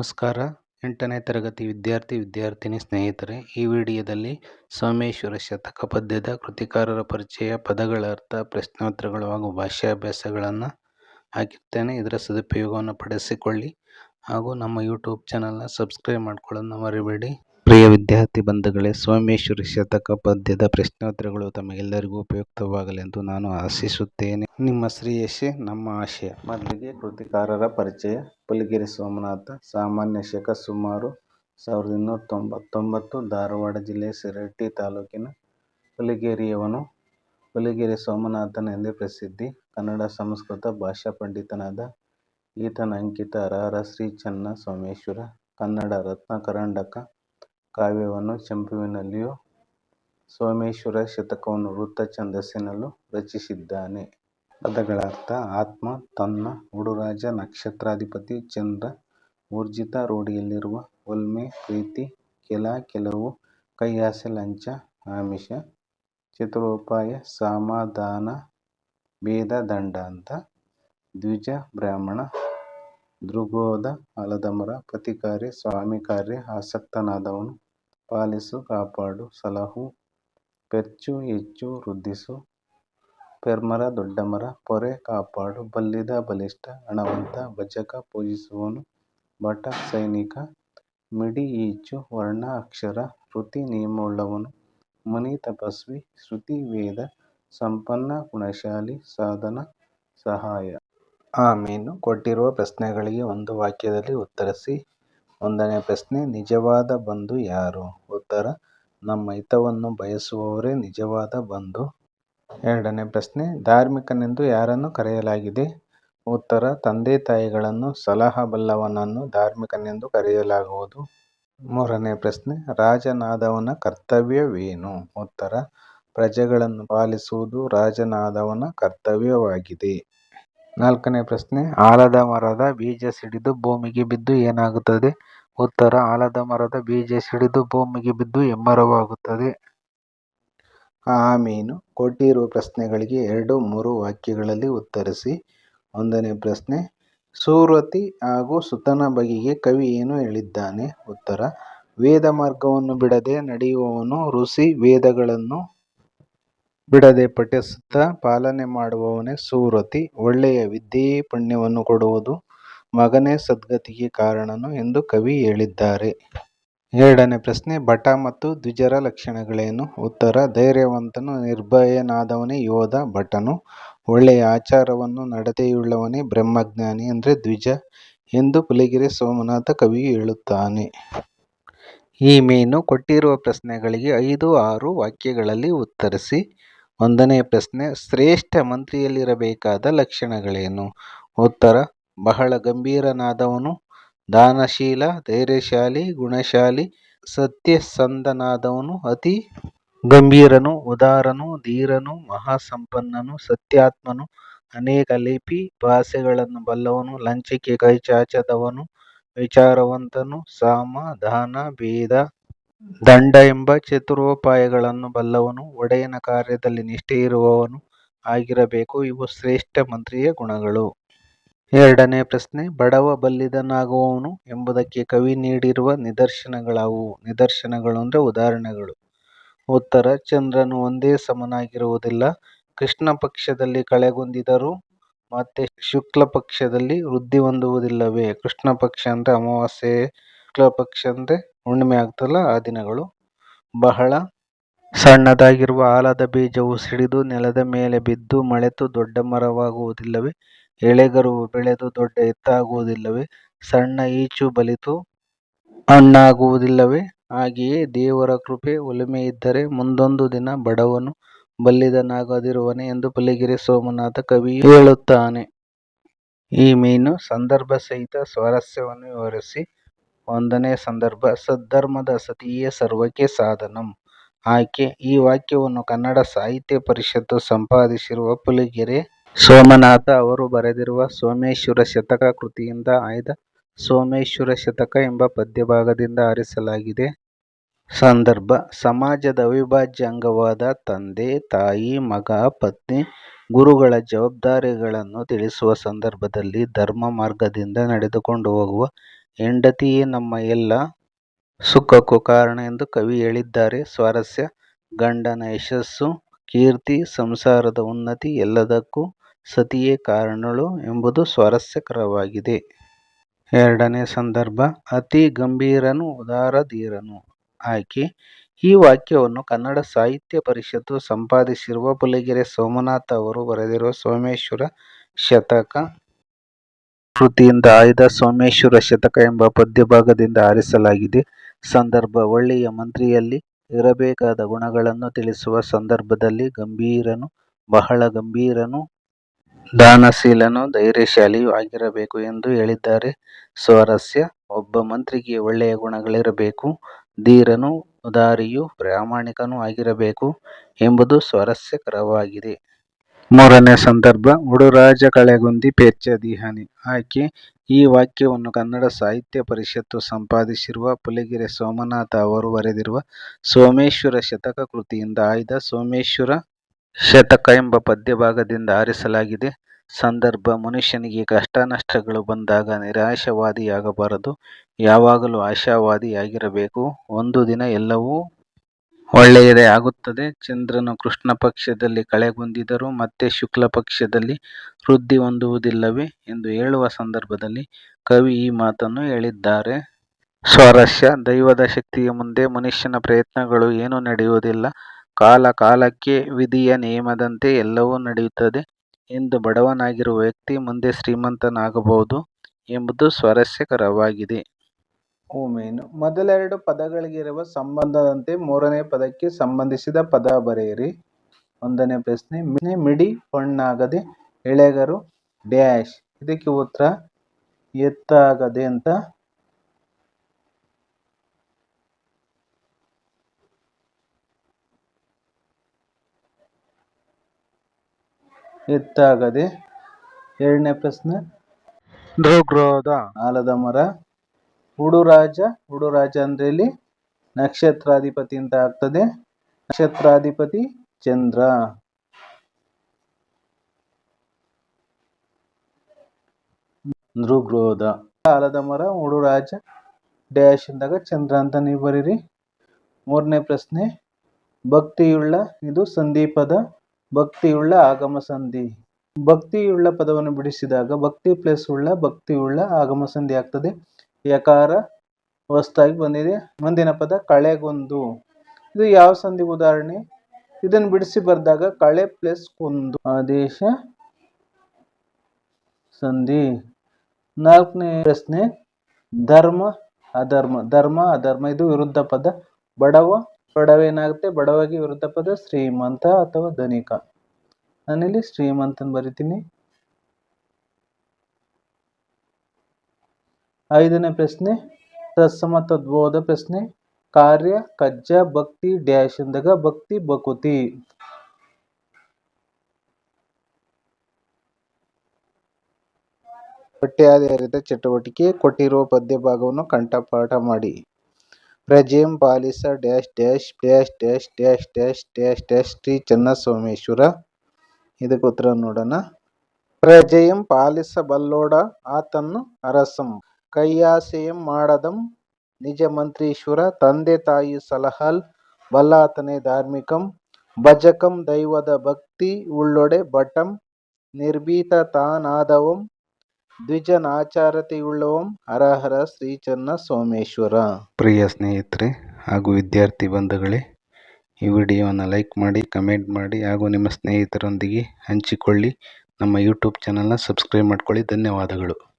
ನಮಸ್ಕಾರ. ಎಂಟನೇ ತರಗತಿ ವಿದ್ಯಾರ್ಥಿ ವಿದ್ಯಾರ್ಥಿನಿ ಸ್ನೇಹಿತರೆ, ಈ ವಿಡಿಯೋದಲ್ಲಿ ಸೋಮೇಶ್ವರ ಶತಕ ಪದ್ಯದ ಕೃತಿಕಾರರ ಪರಿಚಯ, ಪದಗಳ ಅರ್ಥ, ಪ್ರಶ್ನೋತ್ತರಗಳು ಹಾಗೂ ಭಾಷಾಭ್ಯಾಸಗಳನ್ನು ಹಾಕಿರ್ತೇನೆ. ಇದರ ಸದುಪಯೋಗವನ್ನು ಪಡಿಸಿಕೊಳ್ಳಿ ಹಾಗೂ ನಮ್ಮ ಯೂಟ್ಯೂಬ್ ಚಾನಲ್ನ ಸಬ್ಸ್ಕ್ರೈಬ್ ಮಾಡ್ಕೊಳ್ಳೋದನ್ನ ಮರಿಬೇಡಿ. ಪ್ರಿಯ ವಿದ್ಯಾರ್ಥಿ ಬಂಧುಗಳೇ, ಸೋಮೇಶ್ವರಿ ಶತಕ ಪದ್ಯದ ಪ್ರಶ್ನೋತ್ತರಗಳು ತಮಗೆಲ್ಲರಿಗೂ ಉಪಯುಕ್ತವಾಗಲಿ ಎಂದು ನಾನು ಆಶಿಸುತ್ತೇನೆ. ನಿಮ್ಮ ಶ್ರೇಯಸ್ಸೇ ನಮ್ಮ ಆಶಯ. ಮೊದಲಿಗೆ ಕೃತಿಕಾರರ ಪರಿಚಯ. ಪುಲಿಗೆರೆ ಸೋಮನಾಥ, ಸಾಮಾನ್ಯ ಶಕ ಸುಮಾರು ಸಾವಿರದ ಇನ್ನೂರ ತೊಂಬತ್ತೊಂಬತ್ತು, ಧಾರವಾಡ ಜಿಲ್ಲೆ ಸಿರಟ್ಟಿ ತಾಲೂಕಿನ ಪುಲಿಗೆರೆಯವನು. ಪುಲಿಗೆರೆ ಸೋಮನಾಥನ ಎಂದೇ ಪ್ರಸಿದ್ಧಿ. ಕನ್ನಡ ಸಂಸ್ಕೃತ ಭಾಷಾ ಪಂಡಿತನಾದ ಈತನ ಅಂಕಿತ ಅರಹರ ಶ್ರೀ ಚನ್ನ ಸೋಮೇಶ್ವರ, ಕನ್ನಡ ರತ್ನ ಕರಂಡಕ ಕಾವ್ಯವನ್ನು ಚಂಪುವಿನಲ್ಲಿಯೂ ಸೋಮೇಶ್ವರ ಶತಕವನ್ನು ವೃತ್ತ ಛಂದಸ್ಸಿನಲ್ಲೂ ರಚಿಸಿದ್ದಾನೆ. ಪದಗಳ ಅರ್ಥ, ಆತ್ಮ, ತನ್ನ ಉಡುರಾಜ ನಕ್ಷತ್ರಾಧಿಪತಿ, ಚಂದ್ರ, ಊರ್ಜಿತ ರೂಢಿಯಲ್ಲಿರುವ ಒಲ್ಮೆ, ಪ್ರೀತಿ, ಕೆಲ, ಕೆಲವು, ಕೈಯಾಸೆ, ಲಂಚ, ಆಮಿಷ, ಚತುರೋಪಾಯ, ಸಮಾಧಾನ, ಭೇದ, ದಂಡ ಅಂತ ದ್ವಿಜ, ಬ್ರಾಹ್ಮಣ ದೃಗೋದ ಆಲದಮರ ಪ್ರತಿಕಾರ್ಯ ಸ್ವಾಮಿ ಕಾರ್ಯ, ಆಸಕ್ತನಾದವನು. ಪಾಲಿಸು, ಕಾಪಾಡು, ಸಲಹು ಪೆರ್ಚು ಹೆಚ್ಚು, ವೃದ್ಧಿಸು. ಪೆರ್ಮರ, ದೊಡ್ಡಮರ, ಪೊರೆ, ಕಾಪಾಡು. ಬಲ್ಲಿದ, ಬಲಿಷ್ಠ, ಹಣವಂತ, ಭಜಕ ಪೂಜಿಸುವನು ಭಟ, ಸೈನಿಕ, ಮಿಡಿ, ಈಚು, ವರ್ಣ, ಅಕ್ಷರ, ಶ್ರುತಿ, ನಿಯಮವುಳ್ಳವನು. ಮುನಿ, ತಪಸ್ವಿ, ಶ್ರುತಿ, ವೇದ, ಸಂಪನ್ನ, ಗುಣಶಾಲಿ, ಸಾಧನ, ಸಹಾಯ. ಆಮೇನು ಕೊಟ್ಟಿರುವ ಪ್ರಶ್ನೆಗಳಿಗೆ ಒಂದು ವಾಕ್ಯದಲ್ಲಿ ಉತ್ತರಿಸಿ, ಒಂದನೇ ಪ್ರಶ್ನೆ, ನಿಜವಾದ ಬಂಧು ಯಾರು? ಉತ್ತರ, ನಮ್ಮ ಹಿತವನ್ನು ಬಯಸುವವರೇ ನಿಜವಾದ ಬಂಧು. ಎರಡನೇ ಪ್ರಶ್ನೆ, ಧಾರ್ಮಿಕನೆಂದು ಯಾರನ್ನು ಕರೆಯಲಾಗಿದೆ? ಉತ್ತರ, ತಂದೆ ತಾಯಿಗಳನ್ನು ಸಲಹಬಲ್ಲವನನ್ನು ಧಾರ್ಮಿಕನೆಂದು ಕರೆಯಲಾಗುವುದು. ಮೂರನೇ ಪ್ರಶ್ನೆ, ರಾಜನಾದವನ ಕರ್ತವ್ಯವೇನು? ಉತ್ತರ, ಪ್ರಜೆಗಳನ್ನು ಪಾಲಿಸುವುದು ರಾಜನಾದವನ ಕರ್ತವ್ಯವಾಗಿದೆ. ನಾಲ್ಕನೇ ಪ್ರಶ್ನೆ, ಆಲದ ಮರದ ಬೀಜ ಸಿಡಿದು ಭೂಮಿಗೆ ಬಿದ್ದು ಏನಾಗುತ್ತದೆ? ಉತ್ತರ, ಆಲದ ಮರದ ಬೀಜ ಸಿಡಿದು ಭೂಮಿಗೆ ಬಿದ್ದು ಹೆಮ್ಮರವಾಗುತ್ತದೆ. ಆಮೀನು ಕೊಟ್ಟಿರುವ ಪ್ರಶ್ನೆಗಳಿಗೆ ಎರಡು, ಮೂರು ವಾಕ್ಯಗಳಲ್ಲಿ ಉತ್ತರಿಸಿ. ಒಂದನೇ ಪ್ರಶ್ನೆ, ಸೂರತಿ ಹಾಗೂ ಸುತನ ಬಗೆಗೆ ಕವಿ ಏನು ಹೇಳಿದ್ದಾನೆ? ಉತ್ತರ, ವೇದ ಮಾರ್ಗವನ್ನು ಬಿಡದೆ ನಡೆಯುವವನು ಋಷಿ ವೇದಗಳನ್ನು ಬಿಡದೆ ಪಠಿಸುತ್ತ ಪಾಲನೆ ಮಾಡುವವನೇ ಸುವ್ರತಿ. ಒಳ್ಳೆಯ ವಿದ್ಯೆಯೇ ಪುಣ್ಯವನ್ನು ಕೊಡುವುದು ಮಗನೇ ಸದ್ಗತಿಗೆ ಕಾರಣನು ಎಂದು ಕವಿ ಹೇಳಿದ್ದಾರೆ. ಎರಡನೇ ಪ್ರಶ್ನೆ, ಭಟ ಮತ್ತು ದ್ವಿಜರ ಲಕ್ಷಣಗಳೇನು? ಉತ್ತರ, ಧೈರ್ಯವಂತನು, ನಿರ್ಭಯನಾದವನೇ ಯೋಧ, ಭಟನು. ಒಳ್ಳೆಯ ಆಚಾರವನ್ನು ನಡತೆಯುಳ್ಳವನೇ ಬ್ರಹ್ಮಜ್ಞಾನಿ ಅಂದರೆ ದ್ವಿಜ ಎಂದು ಪುಲಿಗೆರೆ ಸೋಮನಾಥ ಕವಿಯು ಹೇಳುತ್ತಾನೆ. ಈ ಮೇನು ಕೊಟ್ಟಿರುವ ಪ್ರಶ್ನೆಗಳಿಗೆ ಐದು ಆರು ವಾಕ್ಯಗಳಲ್ಲಿ ಉತ್ತರಿಸಿ ಒಂದನೇ ಪ್ರಶ್ನೆ, ಶ್ರೇಷ್ಠ ಮಂತ್ರಿಯಲ್ಲಿರಬೇಕಾದ ಲಕ್ಷಣಗಳೇನು? ಉತ್ತರ, ಬಹಳ ಗಂಭೀರನಾದವನು, ದಾನಶೀಲ, ಧೈರ್ಯಶಾಲಿ, ಗುಣಶಾಲಿ, ಸತ್ಯಸಂಧನಾದವನು, ಅತಿ ಗಂಭೀರನು, ಉದಾರನು, ಧೀರನು, ಮಹಾಸಂಪನ್ನನು, ಸತ್ಯಾತ್ಮನು, ಅನೇಕ ಲಿಪಿ ಭಾಷೆಗಳನ್ನು ಬಲ್ಲವನು ಲಂಚಕ್ಕೆ ಕೈಚಾಚದವನು, ವಿಚಾರವಂತನು, ಸಾಮ, ದಾನ, ಭೇದ ದಂಡ ಎಂಬ ಚತುರೋಪಾಯಗಳನ್ನು ಬಲ್ಲವನು, ಒಡೆಯನ ಕಾರ್ಯದಲ್ಲಿ ನಿಷ್ಠೆ ಇರುವವನು ಆಗಿರಬೇಕು, ಇವು ಶ್ರೇಷ್ಠ ಮಂತ್ರಿಯ ಗುಣಗಳು. ಎರಡನೇ ಪ್ರಶ್ನೆ, ಬಡವ ಬಲ್ಲಿದನಾಗುವವನು ಎಂಬುದಕ್ಕೆ ಕವಿ ನೀಡಿರುವ ನಿದರ್ಶನಗಳಾವುವು ನಿದರ್ಶನಗಳು ಅಂದರೆ ಉದಾಹರಣೆಗಳು. ಉತ್ತರ, ಚಂದ್ರನು ಒಂದೇ ಸಮನಾಗಿರುವುದಿಲ್ಲ. ಕೃಷ್ಣ ಪಕ್ಷದಲ್ಲಿ ಕಳೆಗುಂದಿದರೂ ಮತ್ತೆ ಶುಕ್ಲ ಪಕ್ಷದಲ್ಲಿ ವೃದ್ಧಿ ಹೊಂದುವುದಿಲ್ಲವೇ? ಕೃಷ್ಣ ಪಕ್ಷ ಅಂದರೆ ಅಮಾವಾಸ್ಯೆ, ಶುಕ್ಲ ಪಕ್ಷ ಅಂದರೆ ಹುಣ್ಣಿಮೆ ಆಗ್ತಲ್ಲ, ಆ ದಿನಗಳು. ಬಹಳ ಸಣ್ಣದಾಗಿರುವ ಆಲದ ಬೀಜವು ಸಿಡಿದು ನೆಲದ ಮೇಲೆ ಬಿದ್ದು ಮಳೆತು ದೊಡ್ಡ ಮರವಾಗುವುದಿಲ್ಲವೇ? ಎಳೆಗರು ಬೆಳೆದು ದೊಡ್ಡ ಎತ್ತಾಗುವುದಿಲ್ಲವೇ? ಸಣ್ಣ ಈಚು ಬಲಿತು ಹಣ್ಣಾಗುವುದಿಲ್ಲವೇ? ಹಾಗೆಯೇ ದೇವರ ಕೃಪೆ ಒಲುಮೆ ಇದ್ದರೆ ಮುಂದೊಂದು ದಿನ ಬಡವನು ಬಲ್ಲಿದನಾಗದಿರುವನೇ ಎಂದು ಪುಲಿಗೆರೆ ಸೋಮನಾಥ ಕವಿ ಹೇಳುತ್ತಾನೆ. ಈ ಮೀನು ಸಂದರ್ಭ ಸಹಿತ ಸ್ವಾರಸ್ಯವನ್ನು ವಿವರಿಸಿ. ಒಂದನೇ ಸಂದರ್ಭ, ಸದ್ಧರ್ಮದ ಸತಿಯೇ ಸರ್ವಕ್ಕೆ ಸಾಧನಂ. ಆಯ್ಕೆ ಈ ವಾಕ್ಯವನ್ನು ಕನ್ನಡ ಸಾಹಿತ್ಯ ಪರಿಷತ್ತು ಸಂಪಾದಿಸಿರುವ ಪುಲಿಗೆರೆ ಸೋಮನಾಥ ಅವರು ಬರೆದಿರುವ ಸೋಮೇಶ್ವರ ಶತಕ ಕೃತಿಯಿಂದ ಆಯ್ದ ಸೋಮೇಶ್ವರ ಶತಕ ಎಂಬ ಪದ್ಯಭಾಗದಿಂದ ಆರಿಸಲಾಗಿದೆ. ಸಂದರ್ಭ, ಸಮಾಜದ ಅವಿಭಾಜ್ಯ ಅಂಗವಾದ ತಂದೆ, ತಾಯಿ, ಮಗ, ಪತ್ನಿ ಗುರುಗಳ ಜವಾಬ್ದಾರಿಗಳನ್ನು ತಿಳಿಸುವ ಸಂದರ್ಭದಲ್ಲಿ ಧರ್ಮ ಮಾರ್ಗದಿಂದ ನಡೆದುಕೊಂಡು ಹೋಗುವ ಹೆಂಡತಿಯೇ ನಮ್ಮ ಎಲ್ಲ ಸುಖಕ್ಕೂ ಕಾರಣ ಎಂದು ಕವಿ ಹೇಳಿದ್ದಾರೆ. ಸ್ವಾರಸ್ಯ, ಗಂಡನ ಯಶಸ್ಸು, ಕೀರ್ತಿ, ಸಂಸಾರದ ಉನ್ನತಿ ಎಲ್ಲದಕ್ಕೂ ಸತಿಯೇ ಕಾರಣಳು ಎಂಬುದು ಸ್ವಾರಸ್ಯಕರವಾಗಿದೆ. ಎರಡನೇ ಸಂದರ್ಭ, ಅತಿ ಗಂಭೀರನು, ಉದಾರ ಧೀರನು. ಆಯ್ಕೆ ಈ ವಾಕ್ಯವನ್ನು ಕನ್ನಡ ಸಾಹಿತ್ಯ ಪರಿಷತ್ತು ಸಂಪಾದಿಸಿರುವ ಪುಲಿಗೆರೆ ಸೋಮನಾಥ ಅವರು ಬರೆದಿರುವ ಸೋಮೇಶ್ವರ ಶತಕ ಕೃತಿಯಿಂದ ಆಯ್ದ ಸೋಮೇಶ್ವರ ಶತಕ ಎಂಬ ಪದ್ಯಭಾಗದಿಂದ ಆರಿಸಲಾಗಿದೆ. ಸಂದರ್ಭ ಒಳ್ಳೆಯ ಮಂತ್ರಿಯಲ್ಲಿ ಇರಬೇಕಾದ ಗುಣಗಳನ್ನು ತಿಳಿಸುವ ಸಂದರ್ಭದಲ್ಲಿ ಗಂಭೀರನು, ಬಹಳ ಗಂಭೀರನು, ದಾನಶೀಲನು, ಧೈರ್ಯಶಾಲಿಯೂ ಆಗಿರಬೇಕು ಎಂದು ಹೇಳಿದ್ದಾರೆ. ಸ್ವಾರಸ್ಯ, ಒಬ್ಬ ಮಂತ್ರಿಗೆ ಒಳ್ಳೆಯ ಗುಣಗಳಿರಬೇಕು. ಧೀರನು ಉದಾರಿಯೂ ಪ್ರಾಮಾಣಿಕನೂ ಆಗಿರಬೇಕು ಎಂಬುದು ಸ್ವಾರಸ್ಯಕರವಾಗಿದೆ. ಮೂರನೇ ಸಂದರ್ಭ ಉಡುರಾಜ ಕಳೆಗುಂದಿ ಪೆಚ್ಚದಿಹನಿ ಆಕೆ ಈ ವಾಕ್ಯವನ್ನು ಕನ್ನಡ ಸಾಹಿತ್ಯ ಪರಿಷತ್ತು ಸಂಪಾದಿಸಿರುವ ಪುಲಿಗೆರೆ ಸೋಮನಾಥ ಅವರು ಬರೆದಿರುವ ಸೋಮೇಶ್ವರ ಶತಕ ಕೃತಿಯಿಂದ ಆಯ್ದ ಸೋಮೇಶ್ವರ ಶತಕ ಎಂಬ ಪದ್ಯಭಾಗದಿಂದ ಆರಿಸಲಾಗಿದೆ. ಸಂದರ್ಭ ಮನುಷ್ಯನಿಗೆ ಕಷ್ಟನಷ್ಟಗಳು ಬಂದಾಗ ನಿರಾಶವಾದಿಯಾಗಬಾರದು. ಯಾವಾಗಲೂ ಆಶಾವಾದಿಯಾಗಿರಬೇಕು. ಒಂದು ದಿನ ಎಲ್ಲವೂ ಒಳ್ಳೆಯದೇ ಆಗುತ್ತದೆ. ಚಂದ್ರನು ಕೃಷ್ಣ ಪಕ್ಷದಲ್ಲಿ ಕಳೆಗುಂದಿದರೂ ಮತ್ತೆ ಶುಕ್ಲ ಪಕ್ಷದಲ್ಲಿ ವೃದ್ಧಿ ಹೊಂದುವುದಿಲ್ಲವೇ ಎಂದು ಹೇಳುವ ಸಂದರ್ಭದಲ್ಲಿ ಕವಿ ಈ ಮಾತನ್ನು ಹೇಳಿದ್ದಾರೆ. ಸ್ವಾರಸ್ಯ, ದೈವದ ಶಕ್ತಿಯ ಮುಂದೆ ಮನುಷ್ಯನ ಪ್ರಯತ್ನಗಳು ಏನೂ ನಡೆಯುವುದಿಲ್ಲ. ಕಾಲ ಕಾಲಕ್ಕೆ ವಿಧಿಯ ನಿಯಮದಂತೆ ಎಲ್ಲವೂ ನಡೆಯುತ್ತದೆ. ಎಂದು ಬಡವನಾಗಿರುವ ವ್ಯಕ್ತಿ ಮುಂದೆ ಶ್ರೀಮಂತನಾಗಬಹುದು ಎಂಬುದು ಸ್ವಾರಸ್ಯಕರವಾಗಿದೆ. ಓಮೇನು ಮೊದಲೆರಡು ಪದಗಳಿಗಿರುವ ಸಂಬಂಧದಂತೆ ಮೂರನೇ ಪದಕ್ಕೆ ಸಂಬಂಧಿಸಿದ ಪದ ಬರೆಯಿರಿ. ಒಂದನೇ ಪ್ರಶ್ನೆ ಮಿಡಿ ಹೊಣ್ಣಾಗದೆ ಎಳೆಗರು, ಡ್ಯಾಶ್. ಇದಕ್ಕೆ ಉತ್ತರ, ಎತ್ತಾಗದೆ ಅಂತ ಎತ್ತಾಗದೆ ಎರಡನೇ ಪ್ರಶ್ನೆ. ನೃಗ್ರೋಧ ಆಲದ ಮರ. ಉಡುರಾಜ ಉಡುರಾಜ ಅಂದ್ರೆ ಇಲ್ಲಿ ನಕ್ಷತ್ರಾಧಿಪತಿ ಅಂತ ಆಗ್ತದೆ. ನಕ್ಷತ್ರಾಧಿಪತಿ ಚಂದ್ರ. ನೃಗ್ರೋಧ ಆಲದ ಮರ ಉಡುರಾಜ ಡ್ಯಾಶ್ ಅಂದಾಗ ಚಂದ್ರ ಅಂತ ನೀವು ಬರೀರಿ. ಮೂರನೇ ಪ್ರಶ್ನೆ. ಭಕ್ತಿಯುಳ್ಳ ಇದು ಸಂಧಿಪದ ಭಕ್ತಿಯುಳ್ಳ ಆಗಮ ಸಂಧಿ ಭಕ್ತಿಯುಳ್ಳ ಪದವನ್ನು ಬಿಡಿಸಿದಾಗ ಭಕ್ತಿ ಪ್ಲಸ್ ಉಳ್ಳ ಭಕ್ತಿಯುಳ್ಳ ಆಗಮ ಸಂಧಿ ಆಗ್ತದೆ. ಯಕಾರ ಹೊಸ್ತಾಗಿ ಬಂದಿದೆ. ಮುಂದಿನ ಪದ ಕಳೆಗೊಂದು. ಇದು ಯಾವ ಸಂಧಿ ಉದಾಹರಣೆ? ಇದನ್ನು ಬಿಡಿಸಿ ಬರೆದಾಗ ಕಳೆ ಪ್ಲಸ್ ಕೊಂದು ಆದೇಶ ಸಂಧಿ. ನಾಲ್ಕನೇ ಪ್ರಶ್ನೆ, ಧರ್ಮ, ಅಧರ್ಮ. ಧರ್ಮ, ಅಧರ್ಮ, ಇದು ವಿರುದ್ಧ ಪದ. ಬಡವ ಬಡವ ಏನಾಗುತ್ತೆ ಬಡವಗೆ ವಿರುದ್ಧ ಪದ ಶ್ರೀಮಂತ ಅಥವಾ ಧನಿಕ? ನಾನಿಲ್ಲಿ ಶ್ರೀಮಂತ ಬರಿತೀನಿ. ಐದನೇ ಪ್ರಶ್ನೆ ತತ್ಸಮ ತದ್ಬೋಧ ಪ್ರಶ್ನೆ, ಕಾರ್ಯ, ಕಜ್ಜ, ಭಕ್ತಿ, ಡ್ಯಾಶ್ ಅಂದಾಗ ಭಕ್ತಿ ಬಕುತಿ ಪಠ್ಯಾಧಾರಿತ ಚಟುವಟಿಕೆ, ಕೊಟ್ಟಿರುವ ಪದ್ಯ ಭಾಗವನ್ನು ಕಂಠಪಾಠ ಮಾಡಿ. ಪ್ರಜೆಂ ಪಾಲಿಸ dash dash dash dash dash dash dash dash Shri Channasomeshwara ಇದಕ್ಕೆ ಉತ್ತರ ನೋಡೋಣ. ಪ್ರಜೆಯಂ ಪಾಲಿಸಬಲ್ಲೋಡ ಆತನ್ನು ಅರಸಂ. ಕೈಯಾಸೆಯಂ ಮಾಡದಂ. ನಿಜ ಮಂತ್ರೀಶ್ವರ, ತಂದೆ ತಾಯಿ ಸಲಹಲ್, ಬಲ್ಲಾತನೇ ಧಾರ್ಮಿಕಂ. ಭಜಕಂ ದೈವದ ಭಕ್ತಿ, ಉಳ್ಳೊಡೆ ಭಟಂ. ನಿರ್ಭೀತ ತಾನಾದವಂ. ದ್ವಿಜನಾಚಾರತೆಯುಳ್ಳವಂ ಹರಹರ ಶ್ರೀ ಚನ್ನ ಸೋಮೇಶ್ವರ ಪ್ರಿಯ ಸ್ನೇಹಿತರೆ ಹಾಗೂ ವಿದ್ಯಾರ್ಥಿ ಬಂಧುಗಳೇ, ಈ ವಿಡಿಯೋವನ್ನು ಲೈಕ್ ಮಾಡಿ, ಕಮೆಂಟ್ ಮಾಡಿ ಹಾಗೂ ನಿಮ್ಮ ಸ್ನೇಹಿತರೊಂದಿಗೆ ಹಂಚಿಕೊಳ್ಳಿ. ನಮ್ಮ ಯೂಟ್ಯೂಬ್ ಚಾನಲ್ನ ಸಬ್ಸ್ಕ್ರೈಬ್ ಮಾಡ್ಕೊಳ್ಳಿ. ಧನ್ಯವಾದಗಳು.